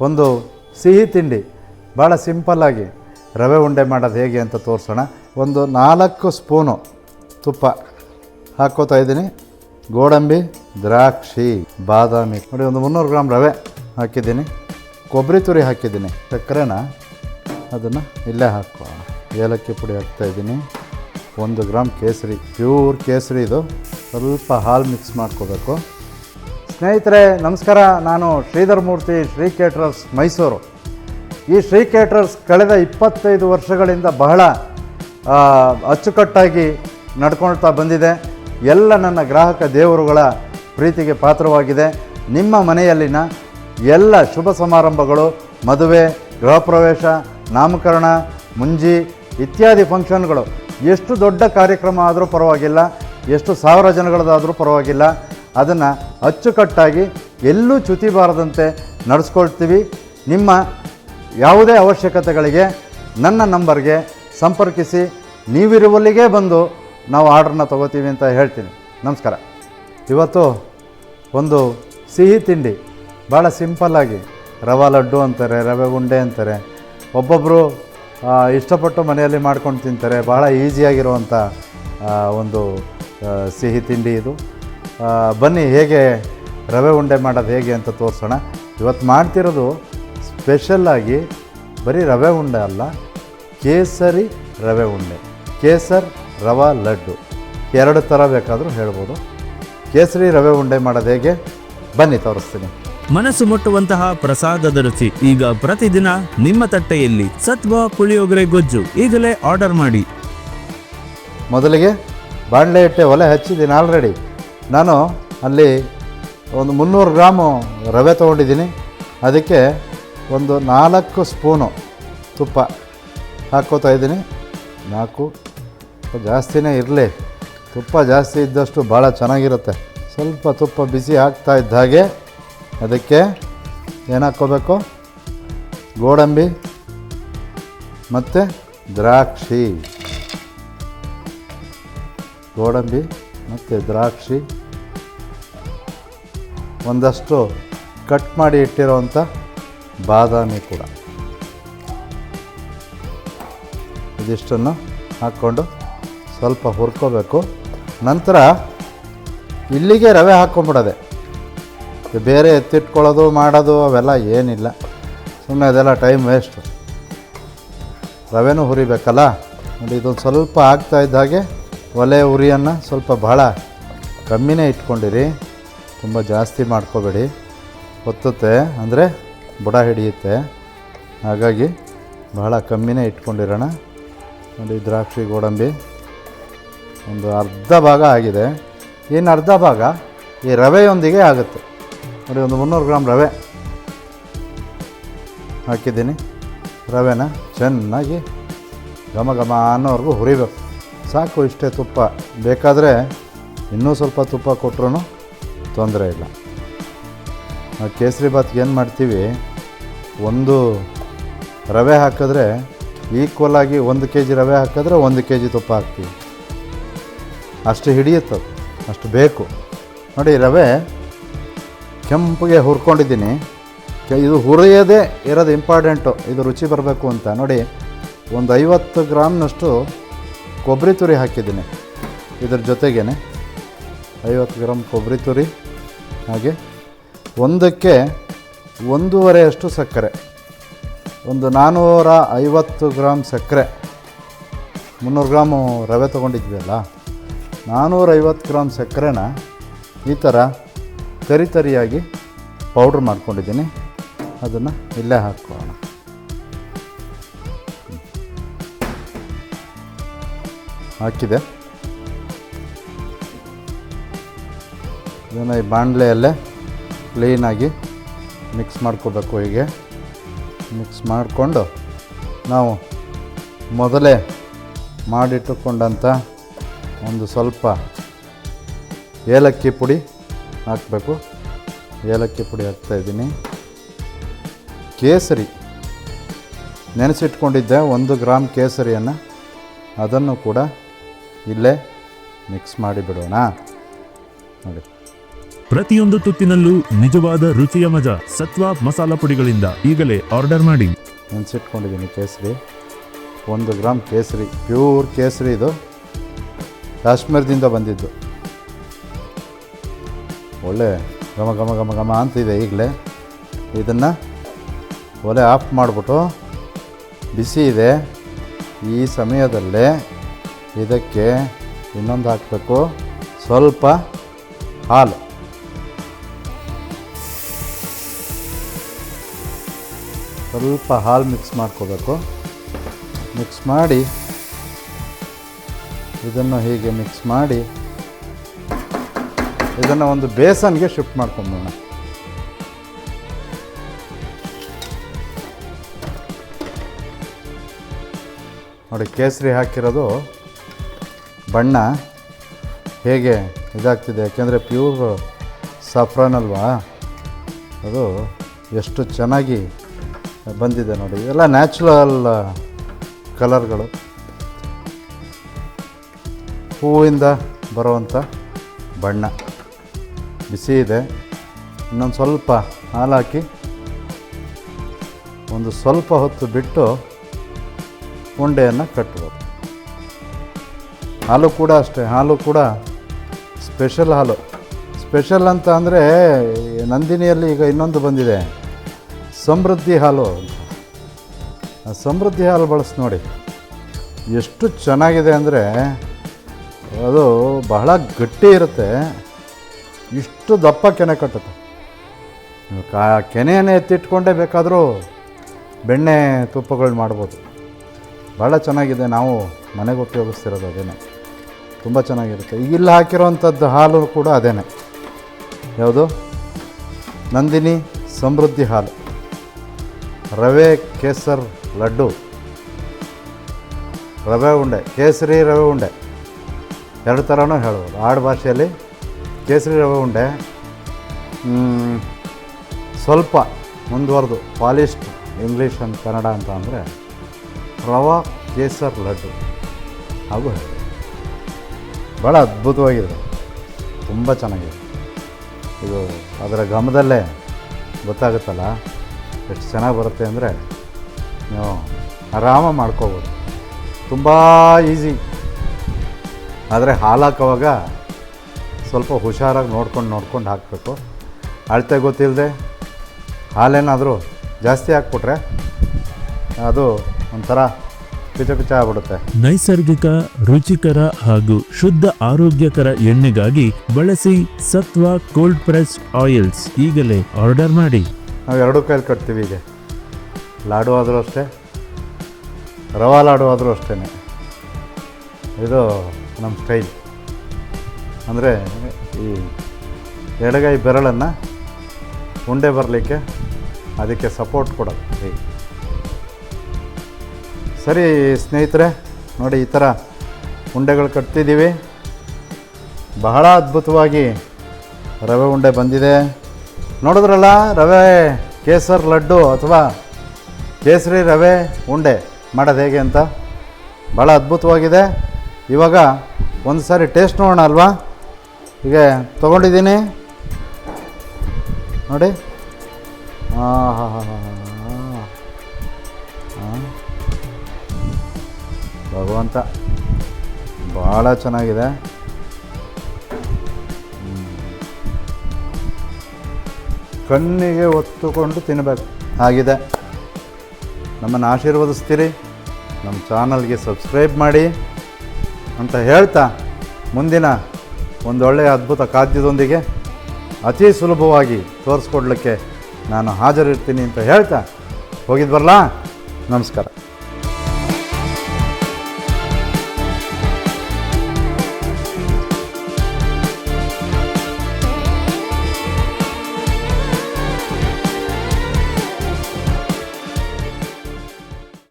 ಒಂದು ಸಿಹಿ ತಿಂಡಿ ಭಾಳ ಸಿಂಪಲ್ಲಾಗಿ ರವೆ ಉಂಡೆ ಮಾಡೋದು ಹೇಗೆ ಅಂತ ತೋರಿಸೋಣ. ಒಂದು ನಾಲ್ಕು ಸ್ಪೂನು ತುಪ್ಪ ಹಾಕ್ಕೋತಾ ಇದ್ದೀನಿ. ಗೋಡಂಬಿ, ದ್ರಾಕ್ಷಿ, ಬಾದಾಮಿ. ನೋಡಿ, ಒಂದು ಮುನ್ನೂರು ಗ್ರಾಮ್ ರವೆ ಹಾಕಿದ್ದೀನಿ. ಕೊಬ್ಬರಿ ತುರಿ ಹಾಕಿದ್ದೀನಿ. ಸಕ್ಕರೆನ ಅದನ್ನು ಇಲ್ಲೇ ಹಾಕೋ ಏಲಕ್ಕಿ ಪುಡಿ ಹಾಕ್ತಾ ಇದ್ದೀನಿ. ಒಂದು ಗ್ರಾಮ್ ಕೇಸರಿ, ಪ್ಯೂರ್ ಕೇಸರಿ ಇದು. ಸ್ವಲ್ಪ ಹಾಲು ಮಿಕ್ಸ್ ಮಾಡ್ಕೋಬೇಕು. ಸ್ನೇಹಿತರೆ, ನಮಸ್ಕಾರ. ನಾನು ಶ್ರೀಧರ್ ಮೂರ್ತಿ, ಶ್ರೀ ಕೇಟ್ರರ್ಸ್ ಮೈಸೂರು. ಈ ಶ್ರೀ ಕೇಟ್ರರ್ಸ್ ಕಳೆದ ಇಪ್ಪತ್ತೈದು ವರ್ಷಗಳಿಂದ ಬಹಳ ಅಚ್ಚುಕಟ್ಟಾಗಿ ನಡ್ಕೊಳ್ತಾ ಬಂದಿದೆ. ಎಲ್ಲ ನನ್ನ ಗ್ರಾಹಕ ದೇವರುಗಳ ಪ್ರೀತಿಗೆ ಪಾತ್ರವಾಗಿದೆ. ನಿಮ್ಮ ಮನೆಯಲ್ಲಿನ ಎಲ್ಲ ಶುಭ ಸಮಾರಂಭಗಳು, ಮದುವೆ ಗೃಹ ಪ್ರವೇಶ ನಾಮಕರಣ, ಮುಂಜಿ ಇತ್ಯಾದಿ ಫಂಕ್ಷನ್ಗಳು ಎಷ್ಟು ದೊಡ್ಡ ಕಾರ್ಯಕ್ರಮ ಆದರೂ ಪರವಾಗಿಲ್ಲ, ಎಷ್ಟು ಸಾವಿರ ಜನಗಳದಾದರೂ ಪರವಾಗಿಲ್ಲ. ಅದನ್ನು ಅಚ್ಚುಕಟ್ಟಾಗಿ ಎಲ್ಲೂ ಚ್ಯುತಿ ಬಾರದಂತೆ ನಡೆಸ್ಕೊಳ್ತೀವಿ. ನಿಮ್ಮ ಯಾವುದೇ ಅವಶ್ಯಕತೆಗಳಿಗೆ ನನ್ನ ನಂಬರ್ಗೆ ಸಂಪರ್ಕಿಸಿ ನೀವಿರುವಲ್ಲಿಗೇ ಬಂದು ನಾವು ಆರ್ಡ್ರನ್ನ ತೊಗೋತೀವಿ ಅಂತ ಹೇಳ್ತೀನಿ. ನಮಸ್ಕಾರ. ಇವತ್ತು ಒಂದು ಸಿಹಿ ತಿಂಡಿ ಭಾಳ ಸಿಂಪಲ್ಲಾಗಿ ರವಾ ಲಡ್ಡು ಅಂತಾರೆ, ರವೆ ಉಂಡೆ ಅಂತಾರೆ ಒಬ್ಬೊಬ್ಬರು ಇಷ್ಟಪಟ್ಟು ಮನೆಯಲ್ಲಿ ಮಾಡ್ಕೊಂಡು ತಿಂತಾರೆ ಭಾಳ ಈಸಿಯಾಗಿರುವಂಥ ಒಂದು ಸಿಹಿ ತಿಂಡಿ ಇದು. ಬನ್ನಿ ಹೇಗೆ ರವೆ ಉಂಡೆ ಮಾಡೋದು ಹೇಗೆ ಅಂತ ತೋರಿಸೋಣ. ಇವತ್ತು ಮಾಡ್ತಿರೋದು ಸ್ಪೆಷಲ್ಲಾಗಿ ಬರೀ ರವೆ ಉಂಡೆ ಅಲ್ಲ ಕೇಸರಿ ರವೆ ಉಂಡೆ. ಕೇಸರ್ ರವೆ ಲಡ್ಡು. ಎರಡು ಥರ ಬೇಕಾದರೂ ಹೇಳ್ಬೋದು. ಕೇಸರಿ ರವೆ ಉಂಡೆ ಮಾಡೋದು ಹೇಗೆ? ಬನ್ನಿ ತೋರಿಸ್ತೀನಿ. ಮನಸ್ಸು ಮುಟ್ಟುವಂತಹ ಪ್ರಸಾದದ ರುಚಿ ಈಗ ಪ್ರತಿದಿನ ನಿಮ್ಮ ತಟ್ಟೆಯಲ್ಲಿ ಸತ್ವ ಪುಳಿಯೋಗರೆ ಗೊಜ್ಜು ಈಗಲೇ ಆರ್ಡರ್ ಮಾಡಿ. ಮೊದಲಿಗೆ ಬಾಣಲೆ ಇಟ್ಟೆ ಒಲೆ ಹಚ್ಚಿದ್ದೀನಿ ಆಲ್ರೆಡಿ ನಾನು ಅಲ್ಲಿ ಒಂದು ಮುನ್ನೂರು ಗ್ರಾಮು ರವೆ ತೊಗೊಂಡಿದ್ದೀನಿ. ಅದಕ್ಕೆ ಒಂದು ನಾಲ್ಕು ಸ್ಪೂನು ತುಪ್ಪ ಹಾಕ್ಕೋತಾ ಇದ್ದೀನಿ. ನಾಲ್ಕು. ಜಾಸ್ತಿನೇ ಇರಲಿ. ತುಪ್ಪ ಜಾಸ್ತಿ ಇದ್ದಷ್ಟು ಭಾಳ ಚೆನ್ನಾಗಿರುತ್ತೆ. ಸ್ವಲ್ಪ ತುಪ್ಪ ಬಿಸಿ ಹಾಕ್ತಾ ಇದ್ದ ಹಾಗೆ ಅದಕ್ಕೆ ಏನು ಹಾಕ್ಕೋಬೇಕು ಗೋಡಂಬಿ ಮತ್ತು ದ್ರಾಕ್ಷಿ. ಗೋಡಂಬಿ ಮತ್ತು ದ್ರಾಕ್ಷಿ. ಒಂದಷ್ಟು ಕಟ್ ಮಾಡಿ ಇಟ್ಟಿರೋವಂಥ ಬಾದಾಮಿ ಕೂಡ. ಇದಿಷ್ಟನ್ನು ಹಾಕ್ಕೊಂಡು ಸ್ವಲ್ಪ ಹುರ್ಕೋಬೇಕು. ನಂತರ ಇಲ್ಲಿಗೆ ರವೆ ಹಾಕ್ಕೊಂಬಿಡೋದೆ. ಬೇರೆ ಎತ್ತಿಟ್ಕೊಳ್ಳೋದು, ಮಾಡೋದು ಅವೆಲ್ಲ ಏನಿಲ್ಲ. ಸುಮ್ಮನೆ ಅದೆಲ್ಲ ಟೈಮ್ ವೇಸ್ಟು. ರವೆನೂ ಹುರಿಬೇಕಲ್ಲ? ನೋಡಿ, ಇದೊಂದು ಸ್ವಲ್ಪ ಆಗ್ತಾ ಇದ್ದ ಹಾಗೆ ಒಲೆ ಉರಿಯನ್ನು ಸ್ವಲ್ಪ ಭಾಳ ಕಮ್ಮಿನೇ ಇಟ್ಕೊಂಡಿರಿ. ತುಂಬ ಜಾಸ್ತಿ ಮಾಡ್ಕೋಬೇಡಿ. ಒತ್ತುತ್ತೆ, ಅಂದರೆ ಬುಡ ಹಿಡಿಯುತ್ತೆ. ಹಾಗಾಗಿ ಬಹಳ ಕಮ್ಮಿನೇ ಇಟ್ಕೊಂಡಿರೋಣ. ನೋಡಿ, ದ್ರಾಕ್ಷಿ ಗೋಡಂಬಿ. ಒಂದು ಅರ್ಧ ಭಾಗ ಆಗಿದೆ. ಏನು ಅರ್ಧ ಭಾಗ? ಈ ರವೆಯೊಂದಿಗೆ ಆಗುತ್ತೆ. ನೋಡಿ, ಒಂದು ಮುನ್ನೂರು ಗ್ರಾಮ್ ರವೆ. ಹಾಕಿದ್ದೀನಿ. ರವೆನ ಚೆನ್ನಾಗಿ ಘಮ ಘಮ ಅನ್ನೋವರೆಗೂ ಹುರಿಬೇಕು. ಸಾಕು ಇಷ್ಟೇ ತುಪ್ಪ. ಬೇಕಾದರೆ ಇನ್ನೂ ಸ್ವಲ್ಪ ತುಪ್ಪ ಕೊಟ್ಟರು ತೊಂದರೆ ಇಲ್ಲ. ಕೇಸರಿ ಬಾತ್ಗೆ ಏನು ಮಾಡ್ತೀವಿ? ಒಂದು ರವೆ ಹಾಕಿದ್ರೆ ಈಕ್ವಲ್ ಆಗಿ ಒಂದು ಕೆ ಜಿ ರವೆ ಹಾಕಿದ್ರೆ ಒಂದು ಕೆ ಜಿ ತುಪ್ಪ ಹಾಕ್ತೀವಿ. ಅಷ್ಟು ಹಿಡಿಯುತ್ತೆ ಅಷ್ಟು ಬೇಕು. ನೋಡಿ, ರವೆ ಕೆಂಪಗೆ ಹುರ್ಕೊಂಡಿದ್ದೀನಿ. ಇದು ಹುರಿಯೋದೇ ಇರೋದು ಇಂಪಾರ್ಟೆಂಟು ಇದು ರುಚಿ ಬರಬೇಕು ಅಂತ. ನೋಡಿ, ಒಂದು ಐವತ್ತು ಗ್ರಾಮ್ನಷ್ಟು ಕೊಬ್ಬರಿ ತುರಿ ಹಾಕಿದ್ದೀನಿ. ಇದ್ರ ಜೊತೆಗೇ ಐವತ್ತು ಗ್ರಾಮ್ ಕೊಬ್ಬರಿ ತುರಿ ಹಾಗೆ ಒಂದಕ್ಕೆ ಒಂದೂವರೆಯಷ್ಟು ಸಕ್ಕರೆ, ಒಂದು ನಾನ್ನೂರ ಐವತ್ತು ಗ್ರಾಮ್ ಸಕ್ಕರೆ, ಮುನ್ನೂರು ಗ್ರಾಮು ರವೆ ತೊಗೊಂಡಿದ್ವಿ ನಾನ್ನೂರೈವತ್ತು ಗ್ರಾಮ್ ಸಕ್ಕರೆನ ಈ ಥರ ತರಿ ತರಿಯಾಗಿ ಪೌಡ್ರ್ ಮಾಡ್ಕೊಂಡಿದ್ದೀನಿ. ಅದನ್ನು ಇಲ್ಲೇ ಹಾಕ್ಕೊಳ್ಳೋಣ. ಹಾಕಿದೆ. ಇದನ್ನು ಈ ಬಾಣಲೆಯಲ್ಲೇ ಕ್ಲೀನಾಗಿ ಮಿಕ್ಸ್ ಮಾಡ್ಕೋಬೇಕು ಹೀಗೆ. ಮಿಕ್ಸ್ ಮಾಡಿಕೊಂಡು ನಾವು ಮೊದಲೇ ಮಾಡಿಟ್ಟುಕೊಂಡಂಥ ಒಂದು ಸ್ವಲ್ಪ ಏಲಕ್ಕಿ ಪುಡಿ ಹಾಕಬೇಕು. ಏಲಕ್ಕಿ ಪುಡಿ ಹಾಕ್ತಾಯಿದ್ದೀನಿ ಕೇಸರಿ ನೆನೆಸಿಟ್ಕೊಂಡಿದ್ದೆ, ಒಂದು ಗ್ರಾಮ್ ಕೇಸರಿಯನ್ನು. ಅದನ್ನು ಕೂಡ ಇಲ್ಲೇ ಮಿಕ್ಸ್ ಮಾಡಿಬಿಡೋಣ ನೋಡಿ. ಪ್ರತಿಯೊಂದು ತುತ್ತಿನಲ್ಲೂ ನಿಜವಾದ ರುಚಿಯ ಮಜಾ ಸತ್ವ ಮಸಾಲಾ ಪುಡಿಗಳಿಂದ ಈಗಲೇ ಆರ್ಡರ್ ಮಾಡಿ. ನೆನೆಸಿಟ್ಕೊಂಡಿದ್ದೀನಿ ಕೇಸರಿ. ಒಂದು ಗ್ರಾಮ್ ಕೇಸರಿ, ಪ್ಯೂರ್ ಕೇಸರಿ ಇದು. ಕಾಶ್ಮೀರದಿಂದ ಬಂದಿದ್ದು. ಒಳ್ಳೆ ಘಮ ಘಮ ಘಮ ಘಮ ಅಂತಿದೆ ಈಗಲೇ. ಇದನ್ನು ಒಲೆ ಆಫ್ ಮಾಡಿಬಿಟ್ಟು ಬಿಸಿ ಇದೆ. ಈ ಸಮಯದಲ್ಲೇ ಇದಕ್ಕೆ ಇನ್ನೊಂದು ಹಾಕಬೇಕು. ಸ್ವಲ್ಪ ಹಾಲು. ಸ್ವಲ್ಪ ಹಾಲು ಮಿಕ್ಸ್ ಮಾಡ್ಕೋಬೇಕು. ಮಿಕ್ಸ್ ಮಾಡಿ ಇದನ್ನು ಹೀಗೆ ಮಿಕ್ಸ್ ಮಾಡಿ ಇದನ್ನು ಒಂದು ಬೇಸನ್ಗೆ ಶಿಫ್ಟ್ ಮಾಡ್ಕೊಂಬೋಣ ನೋಡಿ ಕೇಸರಿ ಹಾಕಿರೋದು ಬಣ್ಣ ಹೇಗೆ ಇದಾಗ್ತಿದೆ? ಯಾಕೆಂದರೆ ಪ್ಯೂರ್ ಸಫ್ರನ್ ಅಲ್ವಾ? ಅದು ಎಷ್ಟು ಚೆನ್ನಾಗಿ ಬಂದಿದೆ ನೋಡಿ. ಎಲ್ಲ ನ್ಯಾಚುರಲ್ ಕಲರ್ಗಳು ಹೂವಿಂದ ಬರುವಂಥ ಬಣ್ಣ. ಬಿಸಿ ಇದೆ. ಇನ್ನೊಂದು ಸ್ವಲ್ಪ ಹಾಲು ಹಾಕಿ ಒಂದು ಸ್ವಲ್ಪ ಹೊತ್ತು ಬಿಟ್ಟು ಉಂಡೆಯನ್ನು ಕಟ್ಬೋದು. ಹಾಲು ಕೂಡ ಅಷ್ಟೇ. ಹಾಲು ಕೂಡ ಸ್ಪೆಷಲ್ ಹಾಲು. ಸ್ಪೆಷಲ್ ಅಂತ ಅಂದರೆ ನಂದಿನಿಯಲ್ಲಿ ಈಗ ಇನ್ನೊಂದು ಬಂದಿದೆ. ಸಮೃದ್ಧಿ ಹಾಲು. ಸಮೃದ್ಧಿ ಹಾಲು ಬಳಸಿ ನೋಡಿ. ಎಷ್ಟು ಚೆನ್ನಾಗಿದೆ ಅಂದರೆ ಅದು ಬಹಳ ಗಟ್ಟಿ ಇರುತ್ತೆ. ಇಷ್ಟು ದಪ್ಪ ಕೆನೆ ಕಟ್ಟುತ್ತೆ. ನೀವು ಕಾ, ಕೆನೆಯನ್ನು ಎತ್ತಿಟ್ಕೊಂಡೇ ಬೇಕಾದರೂ ಬೆಣ್ಣೆ ತುಪ್ಪಗಳು ಮಾಡ್ಬೋದು. ಭಾಳ ಚೆನ್ನಾಗಿದೆ. ನಾವು ಮನೆಗೆ ಉಪಯೋಗಿಸ್ತಿರೋದು ಅದೇನೆ. ತುಂಬ ಚೆನ್ನಾಗಿರುತ್ತೆ. ಈಗ ಇಲ್ಲಿ ಹಾಕಿರೋವಂಥದ್ದು ಹಾಲು ಕೂಡ ಅದೇನೆ. ಯಾವುದು? ನಂದಿನಿ ಸಮೃದ್ಧಿ ಹಾಲು. ರವೆ, ಕೇಸರ್, ಲಡ್ಡು. ರವೆ ಉಂಡೆ, ಕೇಸರಿ ರವೆ ಉಂಡೆ. ಎರಡು ಥರನೂ ಹೇಳ್ಬೋದು. ಆಡು ಭಾಷೆಯಲ್ಲಿ ಕೇಸರಿ ರವೆ ಉಂಡೆ ಸ್ವಲ್ಪ ಮುಂದುವರೆದು ಪಾಲಿಶ್ಡ್ ಇಂಗ್ಲೀಷ್ ಅಂತ ಕನ್ನಡ ಅಂತ ಅಂದರೆ ರವಾ, ಕೇಸರ್, ಲಡ್ಡು. ಹಾಗೂ ಹೇಳಿ ಭಾಳ ಅದ್ಭುತವಾಗಿದೆ. ತುಂಬ ಚೆನ್ನಾಗಿದೆ. ಇದು ಅದರ ಗಮದಲ್ಲೇ ಗೊತ್ತಾಗುತ್ತಲ್ಲ? ಎಷ್ಟು ಚೆನ್ನಾಗಿ ಬರುತ್ತೆ ಅಂದರೆ ನೀವು ಆರಾಮ ಮಾಡ್ಕೋಬೋದು. ತುಂಬ ಈಸಿ. ಆದರೆ ಹಾಲು ಹಾಕೋವಾಗ ಸ್ವಲ್ಪ ಹುಷಾರಾಗಿ ನೋಡ್ಕೊಂಡು ನೋಡ್ಕೊಂಡು ಹಾಕಬೇಕು. ಅಳತೆ ಗೊತ್ತಿಲ್ಲದೆ ಹಾಲೇನಾದರೂ ಜಾಸ್ತಿ ಹಾಕ್ಬಿಟ್ರೆ ಅದು ಒಂಥರ ಪಿಚ ಪಿಚ ಆಗ್ಬಿಡುತ್ತೆ. ನೈಸರ್ಗಿಕ, ರುಚಿಕರ ಹಾಗೂ ಶುದ್ಧ ಆರೋಗ್ಯಕರ ಎಣ್ಣೆಗಾಗಿ ಬಳಸಿ ಸತ್ವ ಕೋಲ್ಡ್ ಪ್ರೆಸ್ ಆಯಿಲ್ಸ್ ಈಗಲೇ ಆರ್ಡರ್ ಮಾಡಿ. ನಾವು ಎರಡೂ ಕೈಲಿ ಕಟ್ತೀವಿ ಈಗ ಲಾಡು ಆದರೂ ಅಷ್ಟೇ, ರವಾ ಲಾಡು ಆದರೂ ಅಷ್ಟೇ ಇದು ನಮ್ಮ ಸ್ಟೈಲ್. ಅಂದರೆ ಈ ಎಡಗೈ ಬೆರಳನ್ನು ಉಂಡೆ ಬರಲಿಕ್ಕೆ ಅದಕ್ಕೆ ಸಪೋರ್ಟ್ ಕೊಡೋದು. ಹೀಗೆ ಸರಿ ಸ್ನೇಹಿತರೆ, ನೋಡಿ ಈ ಥರ ಉಂಡೆಗಳು ಕಟ್ತಿದ್ದೀವಿ. ಬಹಳ ಅದ್ಭುತವಾಗಿ ರವೆ ಉಂಡೆ ಬಂದಿದೆ. ನೋಡಿದ್ರಲ್ಲ ರವೆ, ಕೇಸರ್ ಲಡ್ಡು ಅಥವಾ ಕೇಸರಿ ರವೆ ಉಂಡೆ ಮಾಡೋದು ಹೇಗೆ ಅಂತ? ಭಾಳ ಅದ್ಭುತವಾಗಿದೆ. ಇವಾಗ ಒಂದು ಸಾರಿ ಟೇಸ್ಟ್ ನೋಡೋಣ ಅಲ್ವಾ? ಹೀಗೆ ತೊಗೊಂಡಿದ್ದೀನಿ. ನೋಡಿ. ಹಾಂ ಹಾಂ ಹಾಂ ಹಾಂ ಭಗವಂತ ಭಾಳ ಚೆನ್ನಾಗಿದೆ. ಕಣ್ಣಿಗೆ ಒತ್ತುಕೊಂಡು ತಿನ್ನಬೇಕು ಆಗಿದೆ. ನಮ್ಮನ್ನು ಆಶೀರ್ವದಿಸ್ತೀರಿ. ನಮ್ಮ ಚಾನಲ್ಗೆ ಸಬ್ಸ್ಕ್ರೈಬ್ ಮಾಡಿ ಅಂತ ಹೇಳ್ತಾ ಮುಂದಿನ ಒಂದೊಳ್ಳೆಯ ಅದ್ಭುತ ಖಾದ್ಯದೊಂದಿಗೆ ಅತಿ ಸುಲಭವಾಗಿ ತೋರಿಸ್ಕೊಡ್ಲಿಕ್ಕೆ ನಾನು ಹಾಜರಿರ್ತೀನಿ ಅಂತ ಹೇಳ್ತಾ ಹೋಗಿದ್ದು ಬರಲಾ ನಮಸ್ಕಾರ.